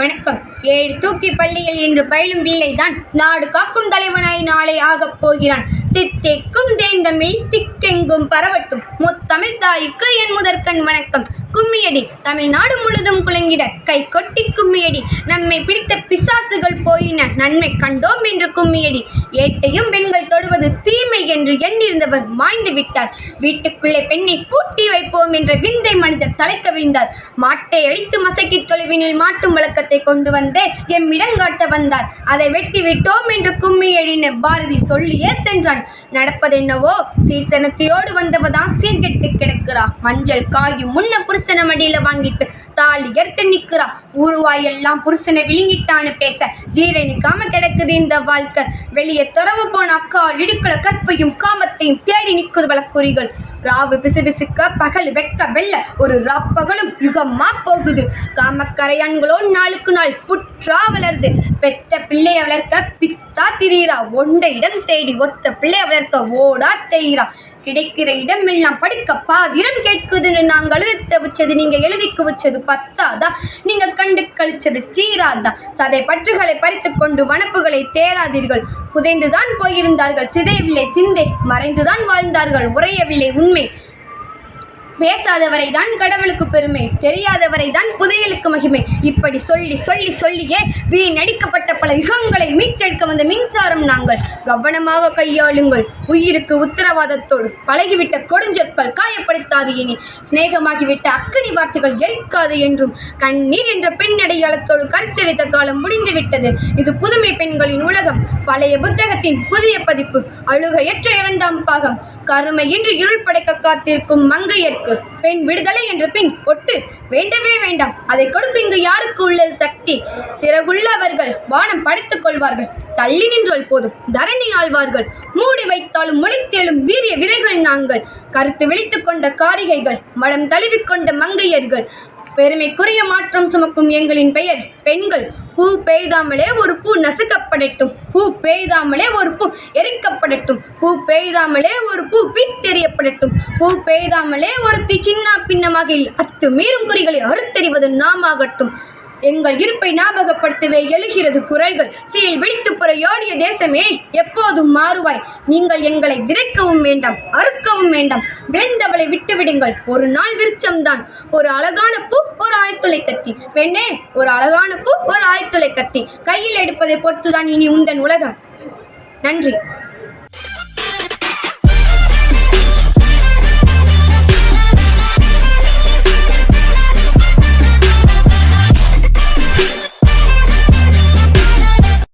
வணக்கம். ஏழு தூக்கி பள்ளியில் இன்று பயிலும் பிள்ளைதான் நாடு காக்கும் தலைவனாய் நாளை ஆகப் போகிறான். தித்தேக்கும் தேந்தமிழ் திக்கெங்கும் பரவட்டும். முத்தமிழ் தாய்க்கு என் முதற்கண் வணக்கம். கும்மியடி. தமிழ்நாடு முழுதும் குலுங்கிட கை கொட்டி கும்மியடி. நம்மை பிடித்த பிசாசுகள் போயின நன்மை கண்டோம் என்று கும்மியடி. ஏட்டையும் பெண்கள் தொடுவது தீமை என்று எண்ணிருந்தவர் மாய்ந்து விட்டார். வீட்டுக்குள்ளே பெண்ணை பூட்டி வைப்போம் என்ற விந்தை மனிதர் தலை கவிழ்ந்தார் மாட்டை அடித்து மசக்கி தொழுவினில் மாட்டும் வழக்கத்தை கொண்டு வந்தே எம்மிடங்காட்ட வந்தார். அதை வெட்டி விட்டோம் என்று கும்மியடின பாரதி சொல்லியே சென்றான். நடப்பதென்னவோ சீசனத்தையோடு வந்தவதான் சீர்கெட்டு கிடக்கிறா. மஞ்சள் காயும் முன்ன புருஷனை மடியில வாங்கிட்டு தாலி எடுத்து நிற்கிறா ஊருவாயெல்லாம் புருஷனை விழுங்கிட்டான்னு பேச ஜீரணிக்காம கிடக்குது இந்த வாழ்க்கை. வெளியே துறவு போன அக்கா இடுக்கல கற்பையும் காமத்தையும் தேடி நிற்குது வழக்குறிகள். ராவு பிசுபிசுக்க பகல் வெக்க வெள்ள ஒரு ராப்பகலும் யுகமா போகுது. காமக்கரையான்களோ நாளுக்கு நாள் புட் புற்றா வளருது பெத்த பிள்ளைய வளர்க்க பித்தா திரியிறா. ஒண்ட இடம் தேடி ஒத்த பிள்ளைய வளர்க்க ஓடா தேயிறா. கிடைக்கிற இடம் எல்லாம் படிக்க பாதிடம் கேட்குதுன்னு நாங்கள் எழுதி தவிச்சது நீங்க எழுதி குவிச்சது பத்தாதான் நீங்க கண்டு கழிச்சது தீராதான் சதை பற்றுகளை பறித்து கொண்டு வனப்புகளை தேடாதீர்கள். புதைந்துதான் போயிருந்தார்கள் சிதையவில்லை சிந்தை மறைந்துதான் வாழ்ந்தார்கள் உறையவில்லை உண்மை. பேசாதவரை தான் கடவுளுக்கு பெருமை தெரியாதவரை தான் புதையலுக்கு மகிமை. இப்படி சொல்லி சொல்லி சொல்லியே வீணடிக்கப்பட்ட பல யுகங்களை மீட்டெடுக்க வந்த மின்சாரம் நாங்கள். கவனமாக கையாளுங்கள். உயிருக்கு உத்தரவாதத்தோடு பழகிவிட்ட கொடுஞ்சொற்கள் காயப்படுத்தாது இனி. சிநேகமாகிவிட்ட அக்கனி வார்த்தைகள் எரிக்காது என்றும் கண்ணீர் என்ற பெண் அடையாளத்தோடு கருத்தரித்த காலம் முடிந்துவிட்டது. இது புதுமை பெண்களின் உலகம். பழைய புத்தகத்தின் புதிய பதிப்பு. அழுகையற்ற இரண்டாம் பாகம். கருமையின்றி இருள் படைக்க காத்திருக்கும் மங்கையர்க்கு பெண் விடுதலை என்ற பின் ஒட்டு. வேண்டவே வேண்டாம். அதை கொடுத்து இங்கு யாருக்கு உள்ள சக்தி? சிறகுள்ளவர்கள் வானம் படைத்துக் கொள்வார்கள். தள்ளி நின்றோல் போதும். தரணி ஆழ்வார்கள் மூடி வைத்தாலும் முளைத்தேழும் வீரிய விதைகள் நாங்கள். கருத்து விழித்துக் கொண்ட காரிகைகள் மடம் தழுவிக்கொண்ட மங்கையர்கள். பெருமைக்குரிய மாற்றம் சுமக்கும் எங்களின் பெயர். பெண்கள் பூ பெய்தாமலே ஒரு பூ நசுக்கப்படட்டும். பூ பெய்தாமலே ஒரு பூ எரிக்கப்படட்டும். பூ பெய்தாமலே ஒரு பூ பித்தெறியப்படட்டும். பூ பெய்தாமலே ஒருத்தி சின்ன பின்னமாக அத்து மீறும் குறிகளை அறுத்தெறிவது நாமாகட்டும். எங்கள் இருப்பை ஞாபகப்படுத்தவே எழுகிறது குரல்கள். சீல் விழித்து புறையோடிய தேசமே எப்போதும் மாறுவாய். நீங்கள் எங்களை விரைக்கவும் வேண்டாம் அறுக்கவும் வேண்டாம். விளைந்தவளை விட்டுவிடுங்கள். ஒரு நாள் விருச்சம்தான் ஒரு அழகான பூ ஒரு ஆழ்துளை கத்தி. பெண்ணே ஒரு அழகான பூ ஒரு ஆழ்துளை கத்தி. கையில் எடுப்பதை பொறுத்துதான் இனி உந்தன் உலகம். நன்றி.